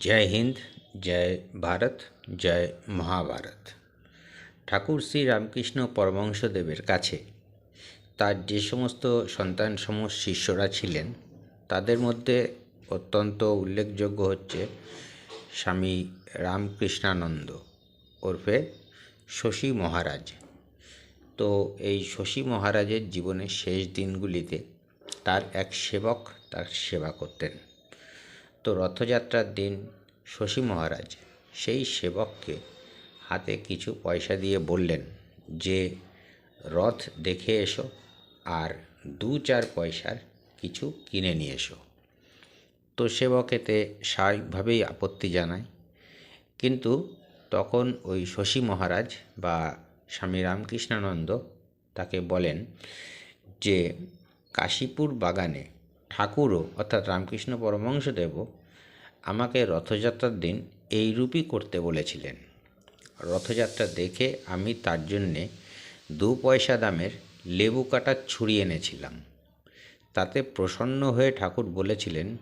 জয় হিন্দ জয় ভারত জয় মহাভারত ঠাকুর শ্রী রামকৃষ্ণ পরমহংসদেবের কাছে তার যে সমস্ত সন্তান সম শিষ্যরা ছিলেন, তাদের মধ্যে অত্যন্ত উল্লেখযোগ্য হচ্ছে স্বামী রামকৃষ্ণানন্দ ওরফে শশী মহারাজ। তো এই শশী মহারাজের জীবনের শেষ দিনগুলিতে তার এক সেবক তার সেবা করতেন। তো রথযাত্রার দিন শশী মহারাজ সেই সেবককে হাতে কিছু পয়সা দিয়ে বললেন, যে রথ দেখে এসো আর দু চার পয়সার কিছু কিনে নিয়ে এসো। তো সেবক এতে স্বাভাবিকভাবেই আপত্তি জানায়। কিন্তু তখন ওই শশী মহারাজ বা স্বামী রামকৃষ্ণানন্দ তাকে বলেন যে, কাশীপুর বাগানে ঠাকুরও, অর্থাৎ রামকৃষ্ণ পরমহংসদেবও আমাকে রথযাত্রার দিন এইরূপই করতে বলেছিলেন। রথযাত্রা দেখে আমি তার জন্যে দু পয়সা দামের লেবু কাটার ছুরি এনেছিলাম। তাতে প্রসন্ন হয়ে ঠাকুর বলেছিলেন,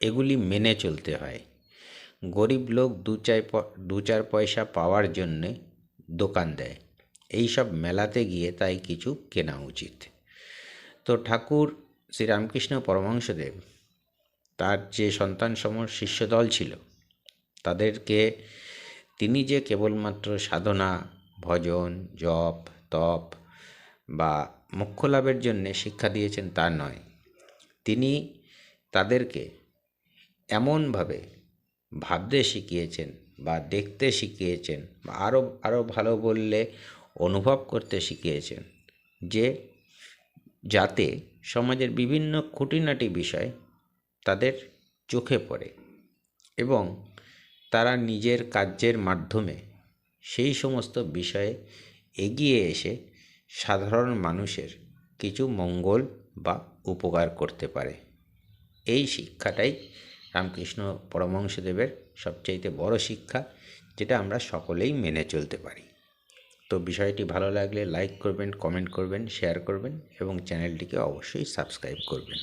এগুলি মেনে চলতে হয়। গরিব লোক দু চার দু চার পয়সা পাওয়ার জন্যে দোকান দেয়। এই সব মেলাতে গিয়ে তাই কিছু কেনা উচিত। তো ঠাকুর শ্রীরামকৃষ্ণ পরমহংসদেব, তার যে সন্তান সম শিষ্যদল ছিল, তাদেরকে তিনি যে কেবলমাত্র সাধনা, ভজন, জপ, তপ বা মোক্ষ লাভের জন্যে শিক্ষা দিয়েছেন তা নয়, তিনি তাদেরকে এমনভাবে ভাবতে শিখিয়েছেন বা দেখতে শিখিয়েছেন বা আরও আরও ভালো বললে অনুভব করতে শিখিয়েছেন যে যাতে সমাজের বিভিন্ন খুঁটিনাটি বিষয় তাদের চোখে পড়ে এবং তারা নিজের কার্যের মাধ্যমে সেই সমস্ত বিষয়ে এগিয়ে এসে সাধারণ মানুষের কিছু মঙ্গল বা উপকার করতে পারে। এই শিক্ষাটাই রামকৃষ্ণ পরমহংসদেবের সবচাইতে বড় শিক্ষা, যেটা আমরা সকলেই মেনে চলতে পারি। তো বিষয়টি ভালো লাগলে লাইক করবেন কমেন্ট করবেন শেয়ার করবেন এবং চ্যানেলটিকে অবশ্যই সাবস্ক্রাইব করবেন।